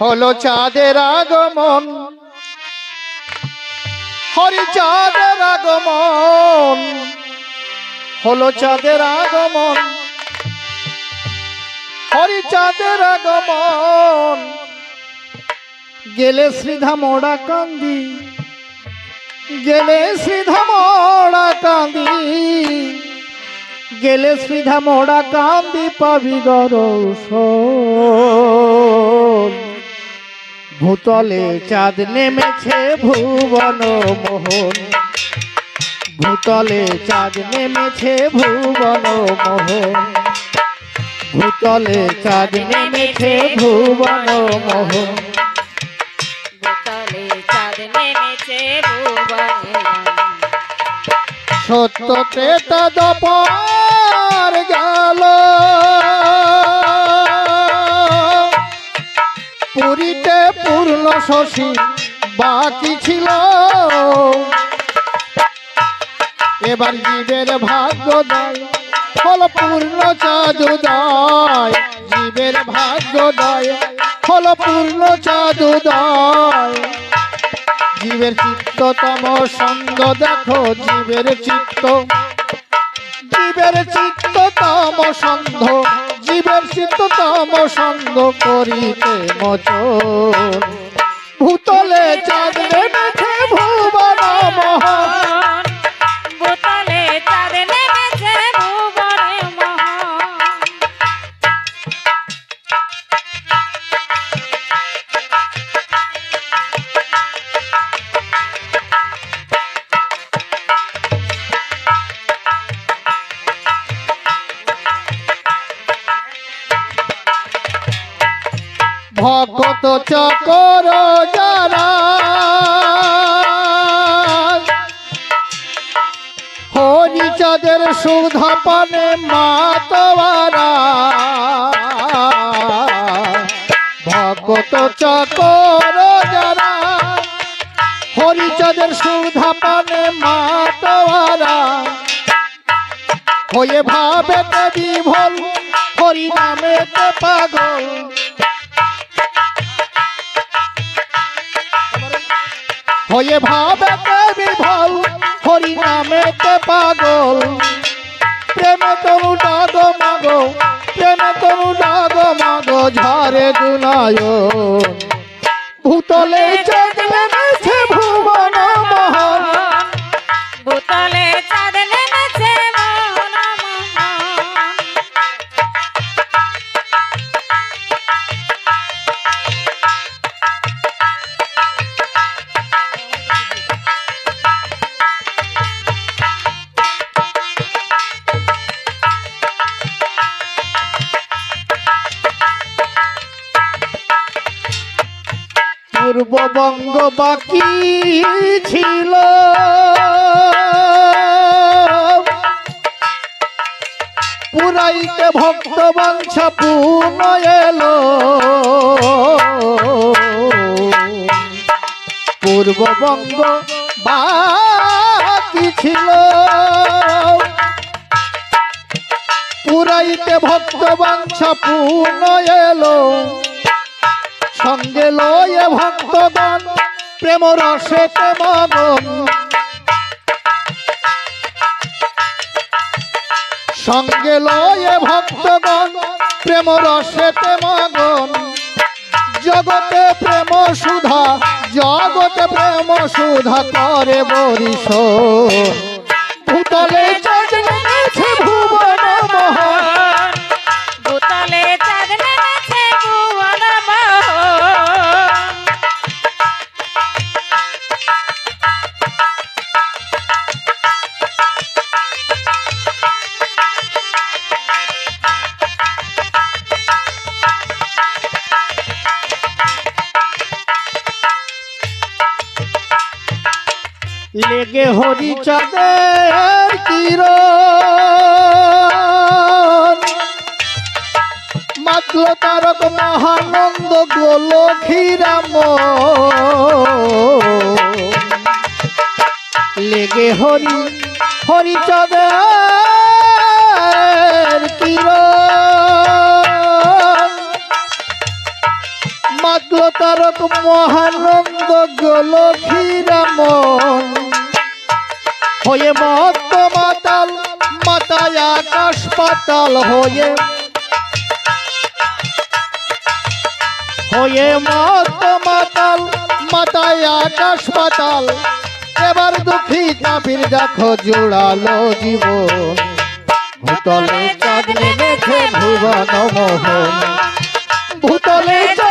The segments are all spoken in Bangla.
হলো চাঁদের আগমন। হরি চাঁদের আগমন। হলো চাঁদের আগমন। হরি চাঁদের আগমন। গেলে শ্রীধা মোড়া কান্দি। গেলে শ্রীধা মোড়া কান্দি। গেলে শ্রীধা মোড়া কান্দি পাবি দর্শন ভূতলে চাঁদ নেমেছে ভুবন মোহন। ভূতলে চাঁদ নেমেছে ভুবন মোহন। ভূতলে চাঁদ নেমেছে ভুবন মোহন। সত্য ত্রেতা দপার গেল। শশী বাকি ছিল। এবার জীবের ভাগ্য দেয় ফল পূর্ণ চাঁদুদয় জীবের ভাগ্য দেয় ফল পূর্ণ চাঁদুদয় জীবের চিত্ততম সঙ্গ দেখো, জীবের চিত্ত। জীবের চিত্ততম সঙ্গ, জীবের চিত্ততম সঙ্গ করিতে মচন ভূতলে চাঁদ ভকত চকর যারা হরিচাঁদের সুধা পানে মাতবারা ভকত চকর যারা হরিচাঁদের সুধা পানে মাতবারা হয়ে ভাবেতে বিভল হরি নামেতে পাগল। হয়ে ভাবে বিভল হরি নামেতে পাগল। প্রেমে তরু ডাগ মাগো, প্রেমে তরু ডাগ মাগো ঝরে গুনায় ভূতলে চাঁদ নেমেছে ভুবন মহন। ভূতলে চাঁদ পূর্ববঙ্গ বাকি ছিল। পুরাইতে ভক্ত বাঞ্ছা পূর্ণ এলো। পূর্ববঙ্গ বাকি ছিল। পুরাইতে ভক্ত বাঞ্ছা পূর্ণ এলো। সঙ্গে লয়ে ভক্তগণ, প্রেম রসেতে মগন সঙ্গে লয়ে ভক্তগণ, প্রেম রসেতে মগন জগতে প্রেম সুধা, জগতে প্রেম সুধা করে বরিশ। ভূতলে চাঁদ লেগে হরি চাঁদের তীর মাতল তারক মহানন্দ গোল ক্ষীরাম লেগে হরি হরি তারক মহানন্দ গোলক্ষীরামন। হয়ে মত মাতাল, মাতায় আকাশ পাতাল হয়ে। হয়ে মত মাতাল, মাতায় আকাশ পাতাল। এবার দুঃখী তাপির দেখো জোড়ালো জীবন। ভূতলে চাঁদ নেমেছে ভুবন ভূতলে চাঁদ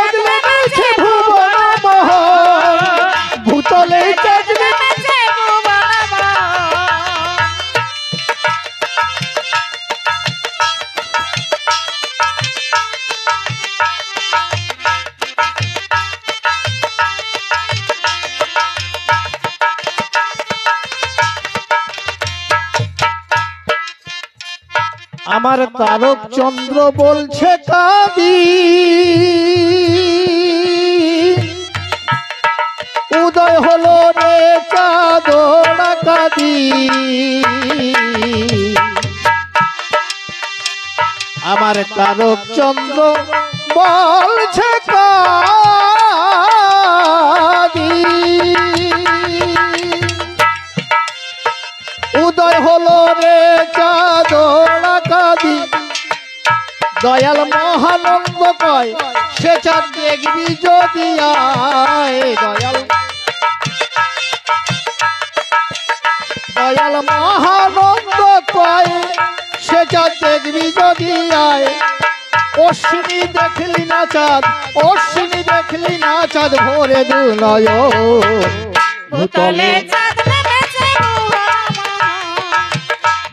আমার তারক চন্দ্র বলছে কাদি। উদয় হলো রে চাঁদোড়া কাদি। আমার তারক চন্দ্র বলছে কাদি। উদয় হলো রে দয়াল মহানন্দ কয়, সে চাঁদ দেখবি যদি দয়াল দয়াল মহানন্দ কয়, সে চাঁদ দেখবি যদি আয়। অশ্বিনী দেখলি না চাঁদ, অশ্বিনী দেখলি না চাঁদ ভোরে দুলয় ভূতলে চাঁদ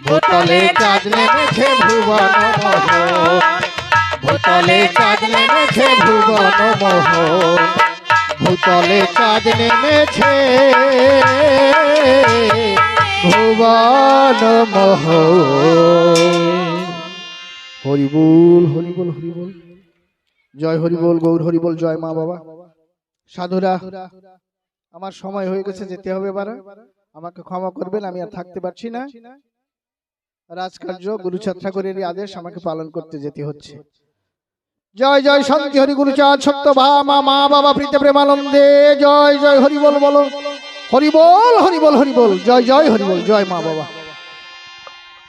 ভূতলে চাঁদ নেমেছে ভুবন মোহন ভূতলে চাঁদ নেমেছে ভুবন মোহন ভূতলে চাঁদ নেমেছে ভুবন মোহন হরিবুল হরিবুল হরিবুল। জয় হরিবল, গৌর হরিবল, জয় মা বাবা। সাধুরা, আমার সময় হয়ে গেছে, যেতে হবে এবার। আমাকে ক্ষমা করবেন, আমি আর থাকতে পারছি না। রাজকার্য গুরু ছাত্রাকরের আদেশ আমাকে পালন করতে যেতে হচ্ছে। জয় জয় শান্তি হরি গুরুচাঁদ সত্য ভা মা মা বাবা প্রীতে প্রেমানন্দে। জয় জয় হরি বল হরিবল হরি বল। হরি বল হরি বল। জয় জয় হরি বল। জয় মা বাবা।